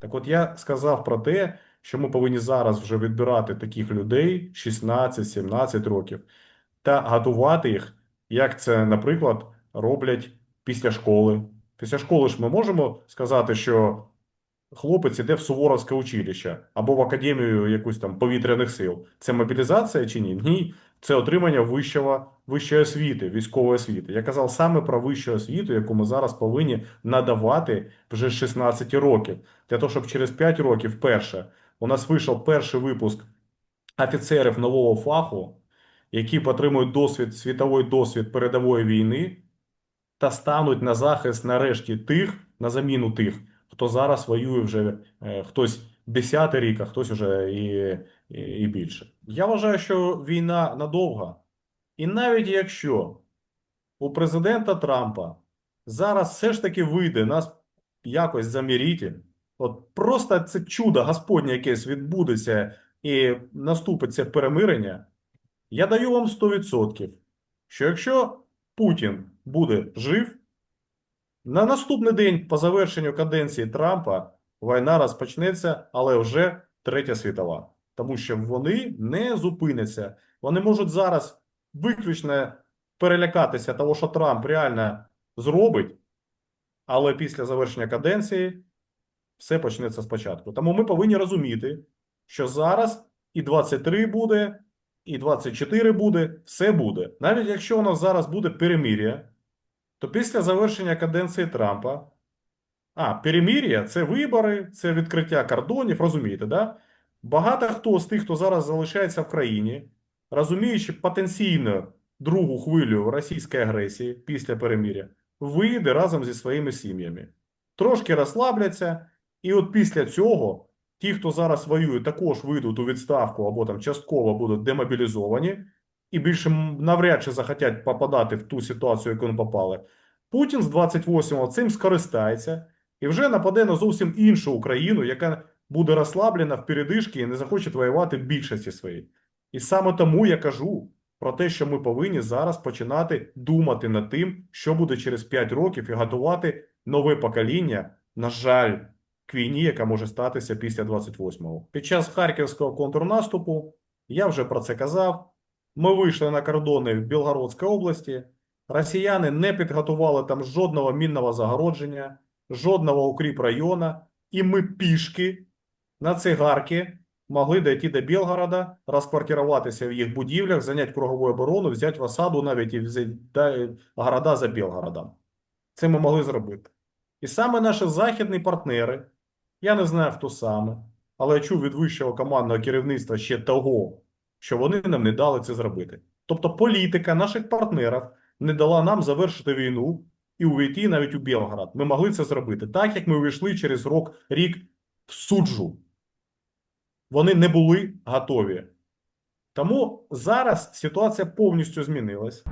Так от я сказав про те, що ми повинні зараз вже відбирати таких людей 16-17 років та готувати їх, як це, наприклад, роблять після школи. Після школи ж ми можемо сказати, що хлопець іде в Суворовське училище або в академію якусь там повітряних сил. Це мобілізація чи ні? Ні. Це отримання вищого, вищої освіти, військової освіти. Я казав саме про вищу освіту, яку ми зараз повинні надавати вже з 16 років. Для того, щоб через 5 років, перше, у нас вийшов перший випуск офіцерів нового фаху, які отримують досвід, світовий досвід передової війни, та стануть на захист нарешті тих, на заміну тих, хто зараз воює вже е, хтось 10 рік, а хтось вже і, і, і більше. Я вважаю, що війна надовга. І навіть якщо у президента Трампа зараз все ж таки вийде нас якось заміріти, от просто це чудо Господнє якесь відбудеться і наступить це перемирення, я даю вам 100%, що якщо Путін буде жив, на наступний день по завершенню каденції Трампа війна розпочнеться, але вже третя світова. Тому що вони не зупиняться. Вони можуть зараз виключно перелякатися того, що Трамп реально зробить, але після завершення каденції все почнеться спочатку. Тому ми повинні розуміти, що зараз і 23 буде, і 24 буде, все буде. Навіть якщо у нас зараз буде перемир'я, то після завершення каденції Трампа, а, перемир'я це вибори, це відкриття кордонів, розумієте, да? Багато хто з тих, хто зараз залишається в країні, розуміючи потенційно другу хвилю російської агресії після перемир'я, вийде разом зі своїми сім'ями. Трошки розслабляться, і от після цього ті, хто зараз воює, також вийдуть у відставку або там частково будуть демобілізовані, і більше навряд чи захотять попадати в ту ситуацію, яку вони попали. Путін з 28-го цим скористається і вже нападе на зовсім іншу Україну, яка буде розслаблена в передишки і не захоче воювати більшості своїй. І саме тому я кажу про те, що ми повинні зараз починати думати над тим, що буде через 5 років, і готувати нове покоління, на жаль, к війні, яка може статися після 28-го. Під час харківського контрнаступу я вже про це казав. Ми вийшли на кордони в Білгородській області. Росіяни не підготували там жодного мінного загородження, жодного укріп району, і ми пішки на цигарки могли дійти до Білгорода, розквартируватися в їх будівлях, зайняти кругову оборону, взяти в осаду навіть і взяти города за Білгородом. Це ми могли зробити. І саме наші західні партнери, я не знаю хто саме, але я чув від вищого командного керівництва ще того, що вони нам не дали це зробити. Тобто політика наших партнерів не дала нам завершити війну і увійти навіть у Білгород. Ми могли це зробити, так як ми увійшли через рік в суджу. Вони не були готові. Тому зараз ситуація повністю змінилась.